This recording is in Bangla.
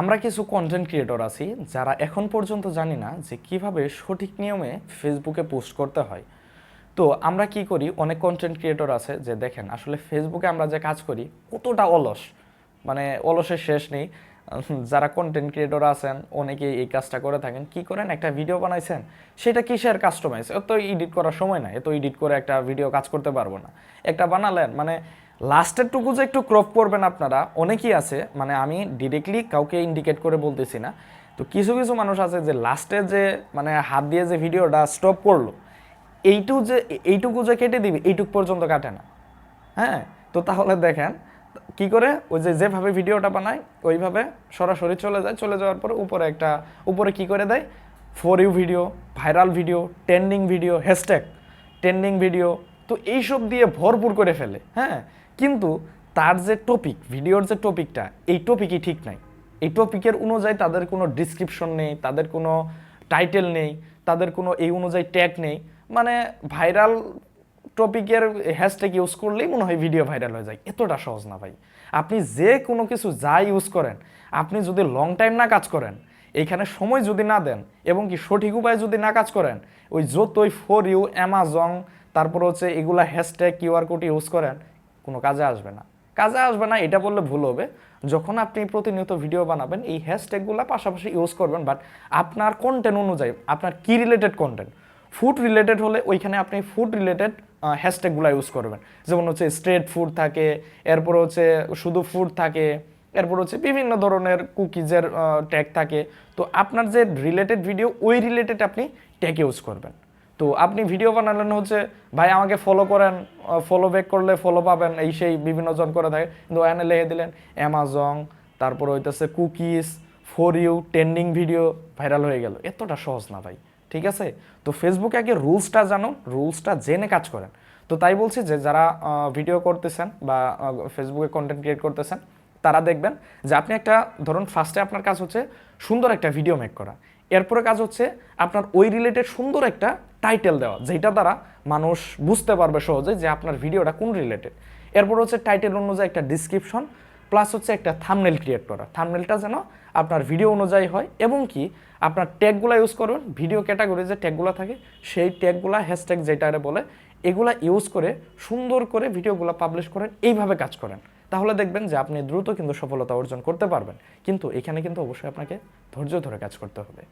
আমরা কিছু কন্টেন্ট ক্রিয়েটর আছি যারা এখন পর্যন্ত জানি না যে কীভাবে সঠিক নিয়মে ফেসবুকে পোস্ট করতে হয়। তো আমরা কি করি? অনেক কন্টেন্ট ক্রিয়েটর আছে যে দেখেন, আসলে ফেসবুকে আমরা যে কাজ করি, কতটা অলস। মানে অলসের শেষ নেই। যারা কন্টেন্ট ক্রিয়েটর আছেন, অনেকেই এই কাজটা করে থাকেন। কি করেন? একটা ভিডিও বানাইছেন, সেটা কিসের কাস্টমাইজ এত এডিট করার সময় না এত এডিট করে একটা ভিডিও কাজ করতে পারব না। একটা বানালেন মানে লাস্টের টুকু যে একটু ক্রপ করবেন আপনারা, অনেকেই আছে মানে আমি ডিরেক্টলি কাউকে ইন্ডিকেট করে বলতেছি না। তো কিছু কিছু মানুষ আছে যে লাস্টে যে মানে হাত দিয়ে যে ভিডিওটা স্টপ করল, এইটু যে, এইটুকু যে কেটে দিবি, এইটুক পর্যন্ত কাটে না। হ্যাঁ? তো তাহলে দেখেন, কি করে? ওই যে যেভাবে ভিডিওটা বানায়, ওইভাবে সরাসরি চলে যায়। চলে যাওয়ার পরে উপরে একটা, উপরে কি করে দেয়? For you video viral video trending video hashtag trending video তো এইসব দিয়ে ভরপুর করে ফেলে। হ্যাঁ? কিন্তু তার যে টপিক ভিডিওর যে টপিকটা এই টপিকই ঠিক নাই। এই টপিকের অনুযায়ী তাদের কোনো ডিসক্রিপশন নেই, তাদের কোনো টাইটেল নেই, তাদের কোনো এই অনুযায়ী ট্যাগ নেই। মানে ভাইরাল টপিকের হ্যাশট্যাগ ইউজ করলেই মনে হয় ভিডিও ভাইরাল হয়ে যায়। এতটা সহজ না ভাই। আপনি যে কোনো কিছু যা ইউজ করেন, আপনি যদি লং টাইম না কাজ করেন এইখানে সময় যদি না দেন এবং কি সঠিক উপায়ে যদি না কাজ করেন, ওই যতই ফর ইউ অ্যামাজন তারপর হচ্ছে এগুলা হ্যাশট্যাগ কিউআর কোড ইউজ করেন কোনো কাজে আসবে না। কাজে আসবে না, এটা বললে ভুল হবে। যখন আপনি প্রতিনিয়ত ভিডিও বানাবেন, এই হ্যাশট্যাগুলো পাশাপাশি ইউজ করবেন বাট আপনার কন্টেন্ট অনুযায়ী, আপনার কি রিলেটেড কন্টেন্ট ফুড রিলেটেড হলে ওইখানে আপনি ফুড রিলেটেড হ্যাশট্যাগুলো ইউজ করবেন। যেমন হচ্ছে স্ট্রেট ফুড থাকে, এরপর হচ্ছে শুধু ফুড থাকে, এরপর হচ্ছে বিভিন্ন ধরনের কুকিজের ট্যাগ থাকে। তো আপনার যে রিলেটেড ভিডিও ওই রিলেটেড আপনি ট্যাগ ইউজ করবেন। তো আপনি ভিডিও বানালেন হচ্ছে, ভাই আমাকে ফলো করেন ফলো ব্যাক করলে ফলো পাবেন, এই সেই বিভিন্ন জন করে থাকে। কিন্তু এখানে লিখে দিলেন অ্যামাজন তারপর হইতেছে cookies for you trending video viral হয়ে গেল। এতটা সহজ না ভাই, ঠিক আছে? তো ফেসবুকে আগে রুলসটা জানুন রুলসটা জেনে কাজ করেন। তো তাই বলছি যে যারা ভিডিও করতেছেন বা ফেসবুকে কন্টেন্ট ক্রিয়েট করতেছেন, তারা দেখবেন যে আপনি একটা, ধরুন ফার্স্টে আপনার কাজ হচ্ছে সুন্দর একটা ভিডিও মেক করা। এরপরে কাজ হচ্ছে আপনার ওই রিলেটেড সুন্দর একটা টাইটেল দেওয়া যেটা দ্বারা মানুষ বুঝতে পারবে সহজে যে আপনার ভিডিওটা কোন রিলেটেড এরপর হচ্ছে টাইটেল অনুযায়ী একটা ডিসক্রিপশন প্লাস হচ্ছে একটা থামনেল ক্রিয়েট করা। থামনেলটা যেন আপনার ভিডিও অনুযায়ী হয়, এবং কি আপনার ট্যাগগুলো ইউজ করবেন ভিডিও ক্যাটাগরি যে ট্যাগগুলো থাকে, সেই ট্যাগগুলো হ্যাশট্যাগ যেটারে বলে, এগুলা ইউজ করে সুন্দর করে ভিডিওগুলো পাবলিশ করেন, এইভাবে কাজ করেন। তাহলে দেখবেন যে আপনি দ্রুত কিন্তু সফলতা অর্জন করতে পারবেন। কিন্তু এখানে কিন্তু অবশ্যই আপনাকে ধৈর্য ধরে কাজ করতে হবে।